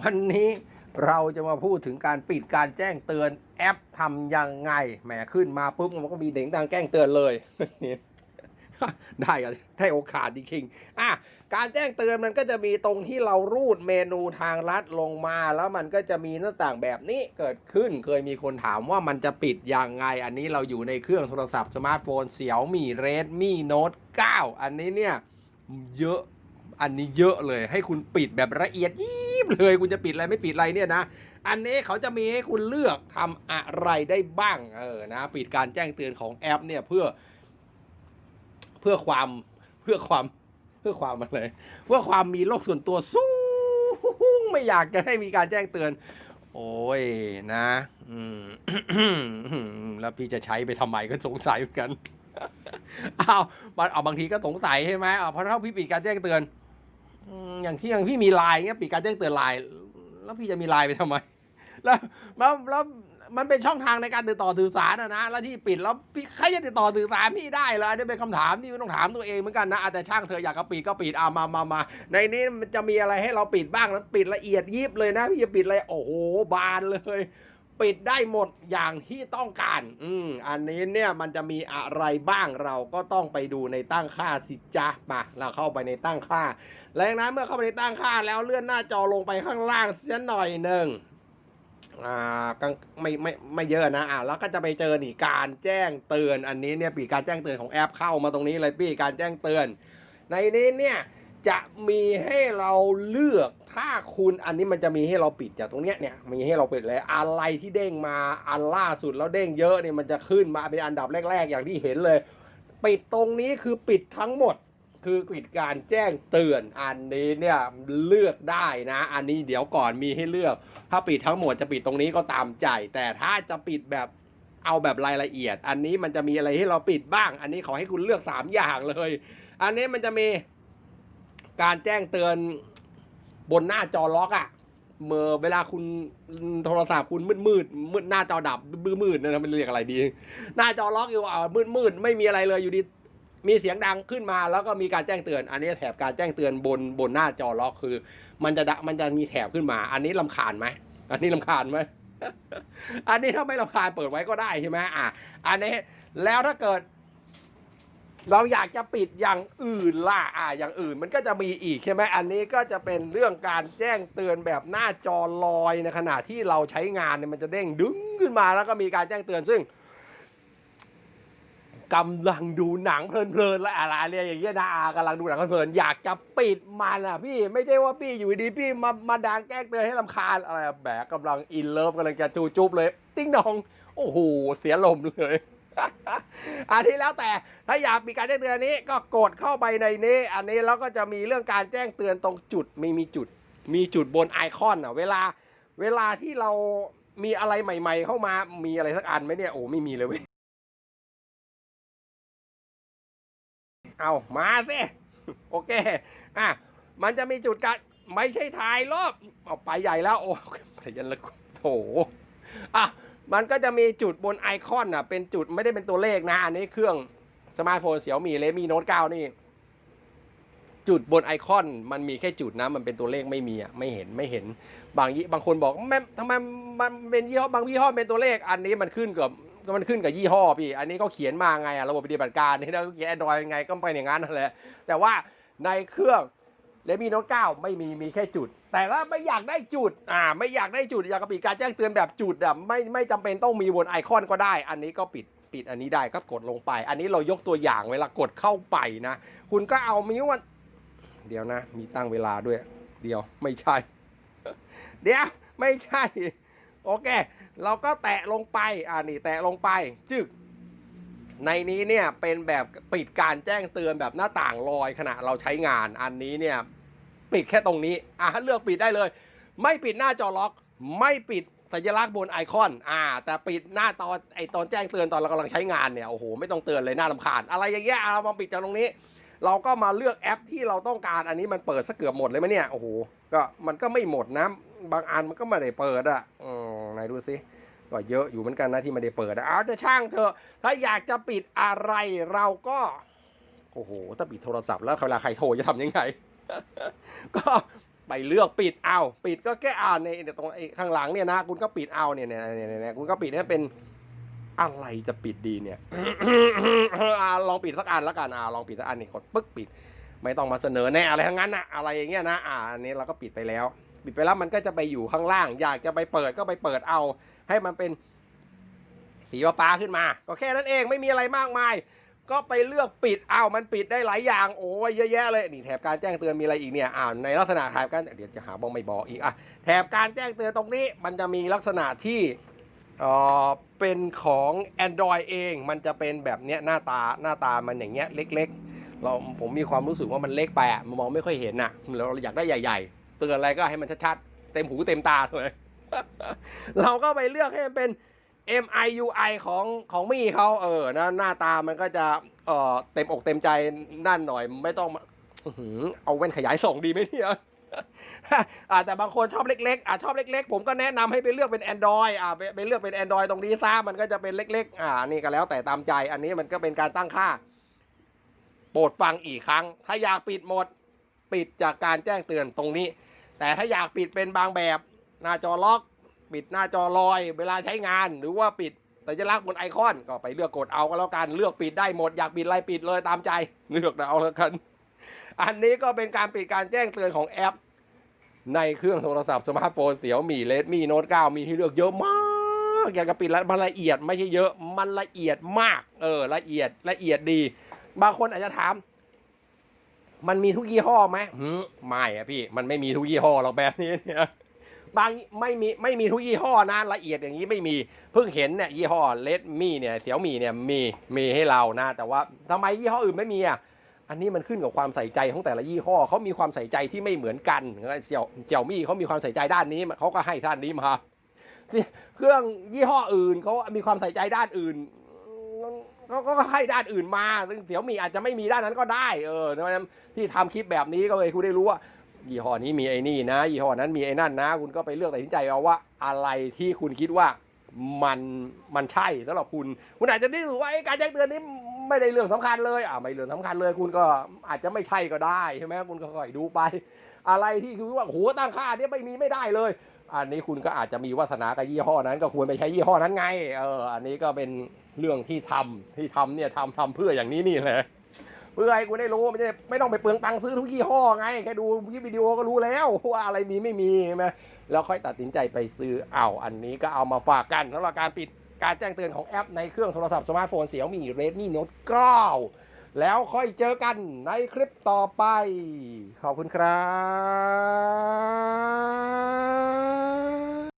วันนี้เราจะมาพูดถึงการปิดการแจ้งเตือนแอปทำยังไง แหมขึ้นมาปุ๊บมันก็มีเด้งดังแจ้งเตือนเลยได้กันได้โอกาสจริงๆอะการแจ้งเตือนมันก็จะมีตรงที่เรารูดเมนูทางลัดลงมา แล้วมันก็จะมีหน้าต่างแบบนี้เกิดขึ้นเคยมีคนถามว่ามันจะปิดยังไง อันนี้เราอยู่ในเครื่องโทรศัพท์สมาร์ทโฟนเสี่ยวมี่เรดมี่โน้ต9อันนี้เนี่ย เยอะอันนี้เยอะเลยให้คุณปิดแบบละเอียดยิ เลยคุณจะปิดอะไรไม่ปิดอะไรเนี่ยนะ อันนี้เขาจะมีให้คุณเลือกทำอะไรได้บ้างเออนะปิดการแจ้งเตือนของแอป เนี่ยเพื่อ เพื่อความเพื่อความเพื่อความอะไรเพื่อความมีโลกส่วนตัวสูงไม่อยากจะให้มีการแจ้งเตือน โอ้ยนะอืมแล้วพี่จะใช้ไปทำไมก็สงสัยเหมือนกันอ้าวมันเอาบางทีก็สงสัยใช่ไหมเพราะถ้าพี่ปิดการแจ้งเตือน อย่างที่อย่างพี่มีไลน์เงี้ยปิดการแจ้งเตือนไลน์แล้วพี่จะมีไลน์ไปทำไม แล้วแล้วแล้วมันเป็นช่องทางในการติดต่อสื่อสารนะนะแล้วที่ปิดแล้วใครจะติดต่อสื่อสารพี่ได้เหรออันนี้เป็นคำถามที่ต้องถามตัวเองเหมือนกันนะอะแต่ช่างเธออยากจะปิดก็ปิดเอามามามาในนี้มันจะมีอะไรให้เราปิดบ้างแล้วปิดละเอียดยิบเลยนะ พี่จะปิดอะไรโอ้โหบานเลย ปิดได้หมดอย่างที่ต้องการ อืม อันนี้เนี่ยมันจะมีอะไรบ้างเราก็ต้องไปดูในตั้งค่าสิจ้ามาเราเข้าไปในตั้งค่า แล้วจากนั้นเมื่อเข้าไปในตั้งค่าแล้วเลื่อนหน้าจอลงไปข้างล่างเสียหน่อยหนึ่งอ่ากลางไม่ไม่ไม่เยอะนะอ่าแล้วก็จะไปเจอนี่การแจ้งเตือน อันนี้เนี่ยปีการแจ้งเตือนของแอปเข้ามาตรงนี้เลยปีการแจ้งเตือน ในนี้เนี่ย จะมีให้เราเลือกถ้าคุณอันนี้มันจะมีให้เราปิดจากตรงเนี้ยเนี่ยมีให้เราปิดเลยอะไรที่เด้งมาอันล่าสุดแล้วเด้งเยอะเนี่ยมันจะขึ้นมาเป็นอันดับแรก ๆ อย่างที่เห็นเลย ปิดตรงนี้คือปิดทั้งหมด คือปิดการแจ้งเตือนอันนี้เนี่ยเลือกได้นะ อันนี้เดี๋ยวก่อนมีให้เลือก ถ้าปิดทั้งหมดจะปิดตรงนี้ก็ตามใจ แต่ถ้าจะปิดแบบเอาแบบรายละเอียด อันนี้มันจะมีอะไรให้เราปิดบ้าง อันนี้ขอให้คุณเลือกสามอย่างเลย อันนี้มันจะมี การแจ้งเตือนบนหน้าจอล็อกอะเมื่อเวลาคุณโทรศัพท์คุณมืดมืดมืดหน้าจอดับมืดมืดนะมันเรียกอะไรดี หน้าจอล็อกอยู่อ่ามืดมืดไม่มีอะไรเลยอยู่ดีมีเสียงดังขึ้นมาแล้วก็มีการแจ้งเตือน อันนี้แถบการแจ้งเตือนบนบนหน้าจอล็อกคือ มันจะดะมันจะมีแถบขึ้นมา อันนี้ลำคาญไหมอันนี้ลำคาญไหมอันนี้ถ้าไม่ลำคาญเปิดไว้ก็ได้ใช่ไหมอะ อันนี้แล้วถ้าเกิด เราอยากจะปิดอย่างอื่นล่ะอะอย่างอื่นมันก็จะมีอีกใช่ไหมอันนี้ก็จะเป็นเรื่องการแจ้งเตือนแบบหน้าจอลอยในขณะที่เราใช้งานเนี่ยมันจะเด้งดึงขึ้นมาแล้วก็มีการแจ้งเตือนซึ่งกำลังดูหนังเพลินๆและอะไรเนี่ยอย่างเงี้ยนะอากำลังดูหนังเพลินๆอยากจะปิดมันอะพี่ไม่ใช่ว่าพี่อยู่ดีพี่มามาดังแกล้งเตือนให้ลำคาญอะไรแหมกำลังอินเลิฟกำลังจะจูจุบเลย ติ้งนอง โอ้โหเสียลมเลย อันที่แล้วแต่ถ้าอยากมีการแจ้งเตือนนี้ก็กดเข้าไปในนี้ อันนี้แล้วก็จะมีเรื่องการแจ้งเตือนตรงจุดไม่มีจุด มีจุดบนไอคอนอะ เวลาเวลาที่เรามีอะไรใหม่ ๆ เข้ามามีอะไรสักอันไหมเนี่ยโอ้ไม่มีเลยเว้ยเอามาสิโอเคอะมันจะมีจุดการไม่ใช่ถ่ายรอบเอาไปใหญ่แล้ว โอ้พยันละโถอะ มันก็จะมีจุดบนไอคอนอะ เป็นจุดไม่ได้เป็นตัวเลขนะ อันนี้เครื่องสมาร์ทโฟนเสี่ยวมีเลมีโน้ต9นี่ จุดบนไอคอนมันมีแค่จุดนะ มันเป็นตัวเลขไม่มีอะไม่เห็นไม่เห็น บางยี่บางคนบอกแม่ทำไมมันเป็นยี่ห้อบางยี่ห้อเป็นตัวเลข อันนี้มันขึ้นกับมันขึ้นกับยี่ห้อพี่ อันนี้เขาเขียนมาไงอะระบบปฏิบัติการนี่นะเขียนแอนดรอยยังไงก็เป็นอย่างนั้นแหละแต่ว่าในเครื่อง เลมีโน้ต9ไม่มีมีแค่จุด แต่ถ้าไม่อยากได้จุดอ่าไม่อยากได้จุดอยากจะปิดการแจ้งเตือนแบบจุดอะไม่ไม่จำเป็นต้องมีบนไอคอนก็ได้ อันนี้ก็ปิดปิดอันนี้ได้ก็กดลงไป อันนี้เรายกตัวอย่างเวลากดเข้าไปนะ คุณก็เอามิวันเดี๋ยวนะ มีตั้งเวลาด้วย เดี๋ยวไม่ใช่ เดี๋ยวไม่ใช่ โอเค เราก็แตะลงไปอ่านี่แตะลงไปจึกในนี้เนี่ยเป็นแบบปิดการแจ้งเตือนแบบหน้าต่างลอยขณะเราใช้งานอันนี้เนี่ย ปิดแค่ตรงนี้อะเลือกปิดได้เลย ไม่ปิดหน้าจอล็อก ไม่ปิดสัญลักษณ์บนไอคอน อ่า แต่ปิดหน้าตอนไอตอนแจ้งเตือนตอนเรากำลังใช้งานเนี่ย โอ้โห ไม่ต้องเตือนเลยน่ารำคาญ อะไรอย่างเงี้ยอะเรามาปิดจากตรงนี้ เราก็มาเลือกแอปที่เราต้องการ อันนี้มันเปิดซะเกือบหมดเลยไหมเนี่ย โอ้โห ก็มันก็ไม่หมดนะ บางอันมันก็ไม่ได้เปิดอะอืมไหนดูสิก็เยอะอยู่เหมือนกันนะที่ไม่ได้เปิดอะเอาจะช่างเถอะ ถ้าอยากจะปิดอะไรเราก็ โอ้โห ถ้าปิดโทรศัพท์แล้วเวลาใครโทรจะทำยังไง ก็ไปเลือกปิดเอาปิดก็แค่อ่านในตรงไอ้ข้างหลังเนี่ยนะ คุณก็ปิดเอาเนี่ยเนี่ยเนี่ยคุณก็ปิดให้เป็นอะไรจะปิดดีเนี่ยอ่าลองปิดสักอันล้วกันอ่าลองปิดสักอันนี่กดปึ๊กปิด ไม่ต้องมาเสนอแน่อะไรทั้งนั้นนะอะไรอย่างเงี้ยนะอ่าอันนี้เราก็ปิดไปแล้ว ปิดไปแล้วมันก็จะไปอยู่ข้างล่าง อยากจะไปเปิดก็ไปเปิดเอา ให้มันเป็นสีฟ้าขึ้นมา ก็แค่นั้นเองไม่มีอะไรมากมาย ก็ไปเลือกปิดอ้าวมันปิดได้หลายอย่างโอ้ยเยอะแยะเลยนี่แถบการแจ้งเตือนมีอะไรอีกเนี่ยอ้าวในลักษณะแถบการเดี๋ยวจะหาบองไม่บอกอีกอะแถบการแจ้งเตือนตรงนี้ มันจะมีลักษณะที่เออเป็นของ Android เอง มันจะเป็นแบบเนี้ยหน้าตาหน้าตามันอย่างเงี้ยเล็ก ๆ เราผมมีความรู้สึกว่ามันเล็กไปอะมันมองไม่ค่อยเห็นน่ะเราอยากได้ใหญ่ๆ เตือนอะไรก็ให้มันชัดๆเต็มหูเต็มตาเลยเราก็ไปเลือกให้มันเป็น MIUI ของของมี่เขาเออนะหน้าตามันก็จะเออเต็มอกเต็มใจนั่นหน่อยไม่ต้องเอาแว่นขยายส่องดีไหมเนี่ยอาแต่บางคนชอบเล็กๆอ่าชอบเล็ก ๆ ผมก็แนะนำให้ไปเลือกเป็น Android อ่าไปเลือกเป็น Android ตรงนี้ซะมันก็จะเป็นเล็ก ๆ อ่านี่ก็แล้วแต่ตามใจ อันนี้มันก็เป็นการตั้งค่า โปรดฟังอีกครั้ง ถ้าอยากปิดหมดปิดจากการแจ้งเตือนตรงนี้ แต่ถ้าอยากปิดเป็นบางแบบ หน้าจอล็อก ปิดหน้าจอลอย เวลาใช้งาน หรือว่าปิดสัญลักษณ์บนไอคอนก็ไปเลือกกดเอาก็แล้วกันเลือกปิดได้หมดอยากปิดอะไรปิดเลยตามใจเลือกเอาแล้วกัน อันนี้ก็เป็นการปิดการแจ้งเตือนของแอป ในเครื่องโทรศัพท์สมาร์ทโฟนเสี่ยวมี่เลดมี่โน้ต9มีให้เลือกเยอะมากอยากจะปิดแล้วมันละเอียดไม่ใช่เยอะมันละเอียดมาก เออ ละเอียดละเอียดดี บางคนอาจจะถามมันมีทุกยี่ห้อไหมหืมไม่อะพี่ มันไม่มีทุกยี่ห้อหรอกแบบนี้เนี่ย บางไม่มีไม่มีทุกยี่ห้อนะละเอียดอย่างนี้ไม่มีเพิ่งเห็นเนี่ยยี่ห้อเลดมี่เนี่ยเสี่ยวมี่เนี่ยมีมีให้เรานะแต่ว่าทำไมยี่ห้ออื่นไม่มีอะอันนี้มันขึ้นกับความใส่ใจของแต่ละยี่ห้อเขามีความใส่ใจที่ไม่เหมือนกันเสี่ยวเสี่ยวมี่เขามีความใส่ใจด้านนี้เขาก็ให้ด้านนี้มาเครื่องยี่ห้ออื่นเขามีความใส่ใจด้านอื่นเขาก็ให้ด้านอื่นมาซึ่งเสี่ยวมี่อาจจะไม่มีด้านนั้นก็ได้ เออเพราะฉะนั้นที่ทำคลิปแบบนี้ก็เลยคุณได้รู้ว่า ยี่ห้อนี้มีไอ้นี่นะ ยี่ห้อนั้นมีไอ้นั่นนะ คุณก็ไปเลือกตัดสินใจเอาว่าอะไรที่คุณคิดว่ามันมันใช่สำหรับคุณคุณอาจจะได้รู้ว่าไอ้การแจ้งเตือนนี้ไม่ได้เรื่องสำคัญเลยอ่าไม่เรื่องสำคัญเลย คุณก็อาจจะไม่ใช่ก็ได้ใช่ไหมคุณก็ค่อยดูไป อะไรที่คุณว่าโหตั้งค่าเนี้ยไม่มีไม่ได้เลย อันนี้คุณก็อาจจะมีวาสนากับยี่ห้อนั้น ก็ควรไปใช้ยี่ห้อนั้นไงเอออันนี้ก็เป็นเรื่องที่ทำที่ทำเนี่ยทำทำเพื่ออย่างนี้นี่แหละ เพื่อให้กูได้รู้ไม่ได้ไม่ต้องไปเปลืองตังค์ซื้อทุกยี่ห้อไงแค่ดูคลิปวิดีโอก็รู้แล้วว่าอะไรมีไม่มีใช่ไหมแล้วค่อยตัดสินใจไปซื้อเอาอันนี้ก็เอามาฝากกันสำหรับการปิดการแจ้งเตือนของแอปในเครื่องโทรศัพท์สมาร์ทโฟนเสี่ยวมี่ Redmi Note 9แล้วค่อยเจอกันในคลิปต่อไป ขอบคุณครับ